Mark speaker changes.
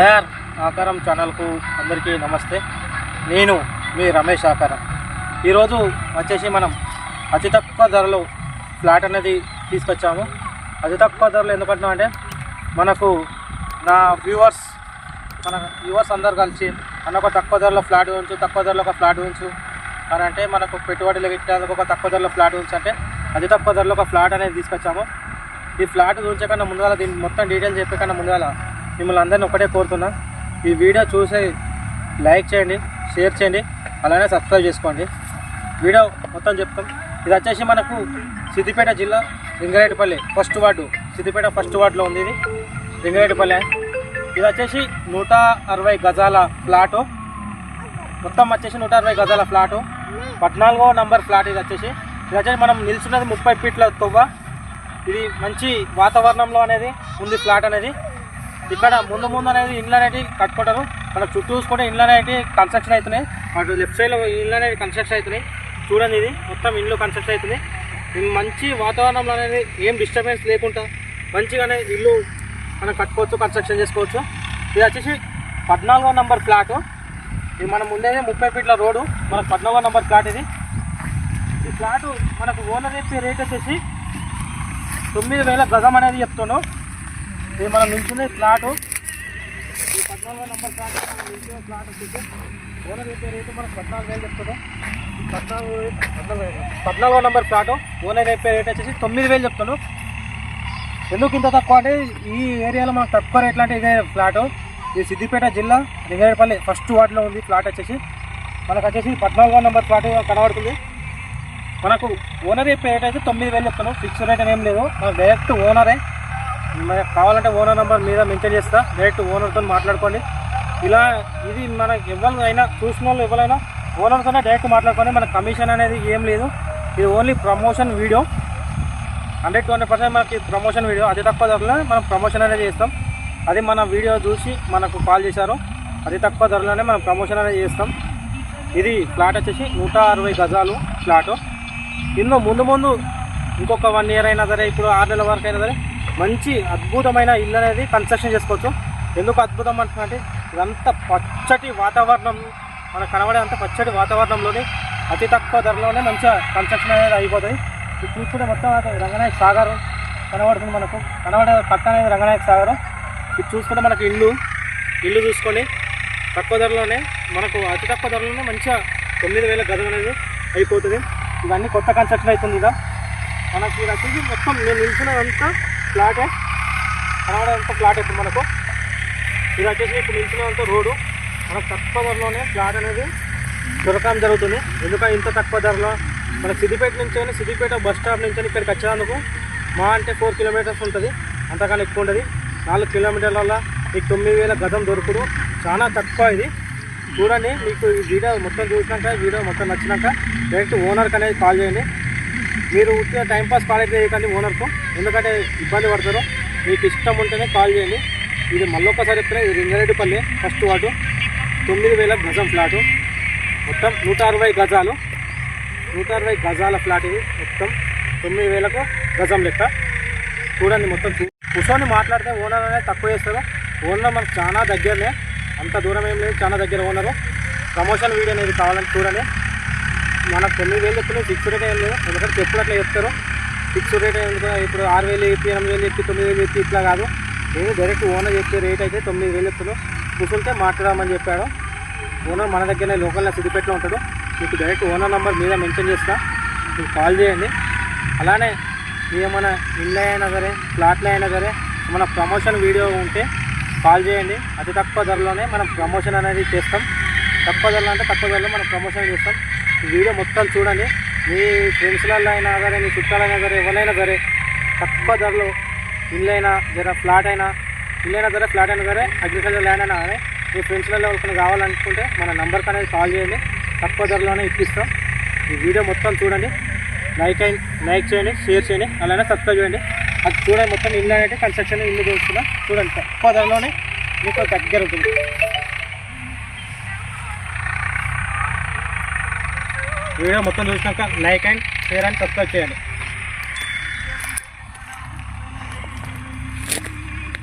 Speaker 1: AR ఆకారం ఛానల్కు అందరికీ నమస్తే. నేను మీ రమేష్ ఆకారం. ఈరోజు వచ్చేసి మనం అతి తక్కువ ధరలో ఫ్లాట్ అనేది తీసుకొచ్చాము. అతి తక్కువ ధరలో ఎందుకంటున్నాం అంటే మనకు నా వ్యూవర్స్ మన వ్యూవర్స్ అందరు కలిసి మన ఒక తక్కువ ధరలో ఫ్లాట్ ఉంచు తక్కువ ధరలో ఒక ఫ్లాట్ ఉంచు అని అంటే మనకు పెట్టుబడులు పెట్టేందుకు ఒక తక్కువ ధరలో ఫ్లాట్ ఉంచు అంటే అతి తక్కువ ధరలో ఒక ఫ్లాట్ అనేది తీసుకొచ్చాము. ఈ ఫ్లాట్ చూసే కన్నా ముందుగా దీని మొత్తం డీటెయిల్స్ చెప్పే కన్నా ముందుగా మిమ్మల్ని అందరినీ ఒకటే కోరుతున్నా. ఈ వీడియో చూసి లైక్ చేయండి షేర్ చేయండి అలానే సబ్స్క్రైబ్ చేసుకోండి. వీడియో మొత్తం చెప్తాం. ఇది వచ్చేసి మనకు సిద్దిపేట జిల్లా Ringaretapalli first ward. Siddipet first వార్డులో ఉంది ఇది. రింగరేటపల్లి ఇది వచ్చేసి నూట అరవై గజాల ఫ్లాటు. మొత్తం వచ్చేసి నూట అరవై గజాల ఫ్లాటు. పద్నాలుగో నంబర్ ఫ్లాట్ ఇది వచ్చేసి. ఇది వచ్చేసి మనం నిల్చున్నది ముప్పై ఫీట్ల తొవ్వ. ఇది మంచి వాతావరణంలో అనేది ఉంది ఫ్లాట్ అనేది. ఇక్కడ ముందు ముందు అనేది ఇండ్లు అనేవి కట్టుకుంటారు. మన చుట్టూ చూసుకుంటే ఇండ్లు అనేవి కన్స్ట్రక్షన్ అవుతున్నాయి. అటు లెఫ్ట్ సైడ్లో ఇండ్లు అనేవి కన్స్ట్రక్షన్ అవుతున్నాయి. చూడండి ఇది. మొత్తం ఇండ్లు కన్స్ట్రక్షన్ అవుతుంది మంచి వాతావరణంలో అనేది ఏం డిస్టర్బెన్స్ లేకుండా మంచిగానే ఇల్లు మనం కట్టుకోవచ్చు కన్స్ట్రక్షన్ చేసుకోవచ్చు. ఇది వచ్చేసి పద్నాలుగో నంబర్ ఫ్లాట్ ఇది మన ముందే ముప్పై ఫీట్ల రోడ్డు. మనకు పద్నాలుగో నంబర్ ఫ్లాట్ ఇది. ఈ ఫ్లాట్ మనకు ఓనర్ చెప్పే రేట్ వచ్చేసి తొమ్మిది వేల గజం అనేది చెప్తాను ఇది మనం నిల్చునే ప్లాటు. ఈ పద్నాలుగో నెంబర్ ప్లాట్ మనం నిల్చునే ఫ్లాట్ వచ్చేసి ఓనర్ అయితే రేటు మనకు పద్నాలుగు వేలు చెప్తాడు పద్నాలుగు పద్నాలుగు పద్నాలుగో నెంబర్ ఫ్లాటు ఓనర్ చెప్పే రేట్ వచ్చేసి తొమ్మిది వేలు చెప్తాను ఎందుకు ఇంత తక్కువ అంటే ఈ ఏరియాలో మనకు తక్కువ రేట్లు అంటే ఇదే ఫ్లాటు ఇది సిద్దిపేట జిల్లా లింగారెడ్డిపల్లి ఫస్ట్ వార్డులో ఉంది ఫ్లాట్ వచ్చేసి. మనకు వచ్చేసి పద్నాలుగో నెంబర్ ఫ్లాట్ కనబడుతుంది. మనకు ఓనర్ చెప్పే రేట్ అయితే తొమ్మిది వేలు చెప్తాను ఫిక్స్ రేట్ అని ఏం లేదు. మనకు డైరెక్ట్ ఓనరే. కావాలంటే ఓనర్ నెంబర్ మీద మెన్షన్ చేస్తా. డైరెక్ట్ ఓనర్తో మాట్లాడుకోండి. ఇలా ఇది మనకి ఎవరైనా చూసిన వాళ్ళు ఎవరైనా ఓనర్తోనే డైరెక్ట్ మాట్లాడుకొని మనకు కమిషన్ అనేది ఏం లేదు. ఇది only promotion video hundred to hundred percent మనకి ప్రమోషన్ వీడియో అతి తక్కువ ధరలో మనం ప్రమోషన్ అనేది చేస్తాం. అది మన వీడియో చూసి మనకు కాల్ చేశారు. అతి తక్కువ ధరలోనే మనం ప్రమోషన్ అనేది చేస్తాం. ఇది ఫ్లాట్ వచ్చేసి నూట అరవై గజాలు ఫ్లాటు ఇందులో ముందు ముందు ఇంకొక వన్ ఇయర్ అయినా సరే ఇప్పుడు ఆరు నెలల వరకు అయినా సరే మంచి అద్భుతమైన ఇల్లు అనేది కన్స్ట్రక్షన్ చేసుకోవచ్చు. ఎందుకు అద్భుతం అంటే ఇదంతా పచ్చటి వాతావరణం మనకు కనబడే అంత పచ్చటి వాతావరణంలోనే అతి తక్కువ ధరలోనే మంచిగా కన్స్ట్రక్షన్ అనేది అయిపోతుంది ఇది చూసుకుంటే మొత్తం రంగనాయక సాగర్ కనబడుతుంది మనకు. కనబడే పక్క అనేది రంగనాయక సాగర్. ఇది చూసుకుంటే మనకు ఇల్లు ఇల్లు చూసుకొని తక్కువ ధరలోనే మనకు అతి తక్కువ ధరలోనే మంచిగా తొమ్మిది వేల గదులు అనేది అయిపోతుంది. ఇవన్నీ కొత్త కన్స్ట్రక్షన్ అవుతుంది ఇక. మనకి ఇది వచ్చేసి మొత్తం నేను నిలిచినదంతా ఫ్లాటే కనబడంతా ఫ్లాట్ ఇప్పుడు మనకు? ఇది వచ్చేసి ఇప్పుడు నిలిచినంత రోడ్డు. మనకు తక్కువ ధరలోనే ఫ్లాట్ అనేది దొరకడం జరుగుతుంది. ఎందుకంటే ఇంత తక్కువ ధరలో? మన సిద్దిపేట నుంచి అయినా సిద్దిపేట బస్ స్టాప్ నుంచి అయినా ఇక్కడికి వచ్చేందుకు మా అంటే ఫోర్ కిలోమీటర్స్ ఉంటుంది. అంతకన్నా ఎక్కువ ఉంటుంది నాలుగు కిలోమీటర్ల వల్ల మీకు తొమ్మిది వేల గతం దొరుకుడు. చాలా తక్కువ ఇది. చూడండి మీకు ఈ వీడియో మొత్తం చూసినాక వీడియో మొత్తం నచ్చినాక డైరెక్ట్ ఓనర్కి అనేది కాల్ చేయండి. మీరు ఉట్టిగా టైంపాస్ కాల్ అయితే చేయకండి ఓనర్కు. ఎందుకంటే ఇబ్బంది పడతారు. మీకు ఇష్టం ఉంటేనే కాల్ చేయండి. ఇది మళ్ళొక్కసారి చెప్తున్నా ఇది రింగారెడ్డిపల్లి ఫస్ట్ వార్డు. తొమ్మిది వేల గజం ఫ్లాటు. మొత్తం నూట అరవై గజాలు. నూట అరవై గజాల ఫ్లాట్ ఇది. మొత్తం తొమ్మిది వేలకు గజం లెక్క. చూడండి మొత్తం కూర్చొని మాట్లాడితే ఓనర్ అనేది తక్కువ చేస్తారు. ఓనర్ మనకు చాలా దగ్గరనే. అంత దూరం ఏం లేదు చాలా దగ్గర ఓనరు. ప్రమోషన్ వీడియో అనేది కావాలని చూడండి. మనకు తొమ్మిది వేలు చెప్తున్నాయి ఫిక్స్ రేట్ ఏం లేదు ఎందుకంటే ఎప్పుడు అట్లా చెప్తారు. ఫిక్స్ రేట్ ఎందుకు ఇప్పుడు ఆరు వేలు చెప్పి ఎనిమిది వేలు చెప్పి తొమ్మిది వేలు చెప్పి ఇట్లా కాదు. నేను డైరెక్ట్ ఓనర్ చెప్పే రేట్ అయితే తొమ్మిది వేలు చెప్తున్నాను కూర్చుంటే మాట్లాడమని చెప్పాడు. ఓనర్ మన దగ్గరనే లోకల్లో సిద్దిపేటలో ఉంటాడు. మీకు డైరెక్ట్ ఓనర్ నెంబర్ మీద మెన్షన్ చేస్తా. మీకు కాల్ చేయండి. అలానే ఏమైనా ఇల్లు అయినా సరే ఫ్లాట్లో అయినా సరే మన ప్రమోషన్ వీడియో ఉంటే కాల్ చేయండి. అతి తక్కువ ధరలోనే మనం ప్రమోషన్ అనేది చేస్తాం. తక్కువ ధరలో అంటే తక్కువ ధరలో మనం ప్రమోషన్ చేస్తాం. వీడియో మొత్తం చూడండి. మీ ఫ్రెండ్స్లలో అయినా సరే మీ చుట్టాలైనా సరే ఎవరైనా సరే తక్కువ ధరలో ఇల్లు అయినా జర ఫ్లాట్ అయినా ఇల్లైనా సరే ఫ్లాట్ అయినా సరే అగ్రికల్చర్ ల్యాండ్ అయినా కానీ మీ ఫ్రెండ్స్లలో ఎవరికైనా కావాలనుకుంటే మన నెంబర్కి అనేది కాల్ చేయండి. తక్కువ ధరలోనే ఇప్పిస్తాం. ఈ వీడియో మొత్తం చూడండి. లైక్ అయి లైక్ చేయండి షేర్ చేయండి అలానే సబ్స్క్రైబ్ చేయండి. అది చూడండి మొత్తం ఇల్లు అనేది కన్స్ట్రక్షన్ ఇల్లు చూస్తున్నాం. చూడండి తక్కువ ధరలోనే మీకు దగ్గర ఉంటుంది. వీడియో మొత్తం చూసినాక like and share and subscribe చేయండి.